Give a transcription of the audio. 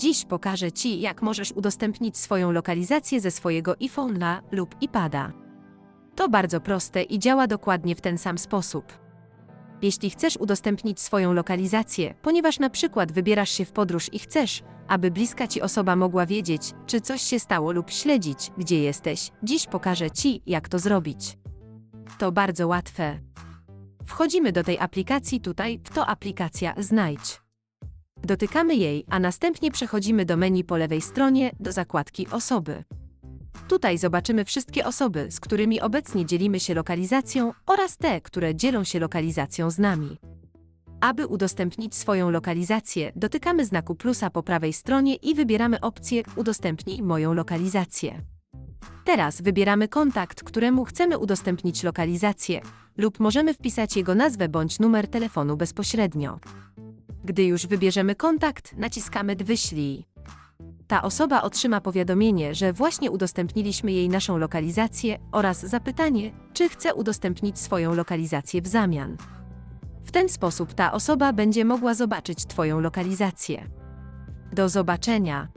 Dziś pokażę Ci, jak możesz udostępnić swoją lokalizację ze swojego iPhone'a lub iPada. To bardzo proste i działa dokładnie w ten sam sposób. Jeśli chcesz udostępnić swoją lokalizację, ponieważ na przykład wybierasz się w podróż i chcesz, aby bliska Ci osoba mogła wiedzieć, czy coś się stało lub śledzić, gdzie jesteś, dziś pokażę Ci, jak to zrobić. To bardzo łatwe. Wchodzimy do tej aplikacji tutaj, to aplikacja Znajdź. Dotykamy jej, a następnie przechodzimy do menu po lewej stronie do zakładki Osoby. Tutaj zobaczymy wszystkie osoby, z którymi obecnie dzielimy się lokalizacją oraz te, które dzielą się lokalizacją z nami. Aby udostępnić swoją lokalizację, dotykamy znaku plusa po prawej stronie i wybieramy opcję Udostępnij moją lokalizację. Teraz wybieramy kontakt, któremu chcemy udostępnić lokalizację, lub możemy wpisać jego nazwę bądź numer telefonu bezpośrednio. Gdy już wybierzemy kontakt, naciskamy Wyślij. Ta osoba otrzyma powiadomienie, że właśnie udostępniliśmy jej naszą lokalizację oraz zapytanie, czy chce udostępnić swoją lokalizację w zamian. W ten sposób ta osoba będzie mogła zobaczyć Twoją lokalizację. Do zobaczenia.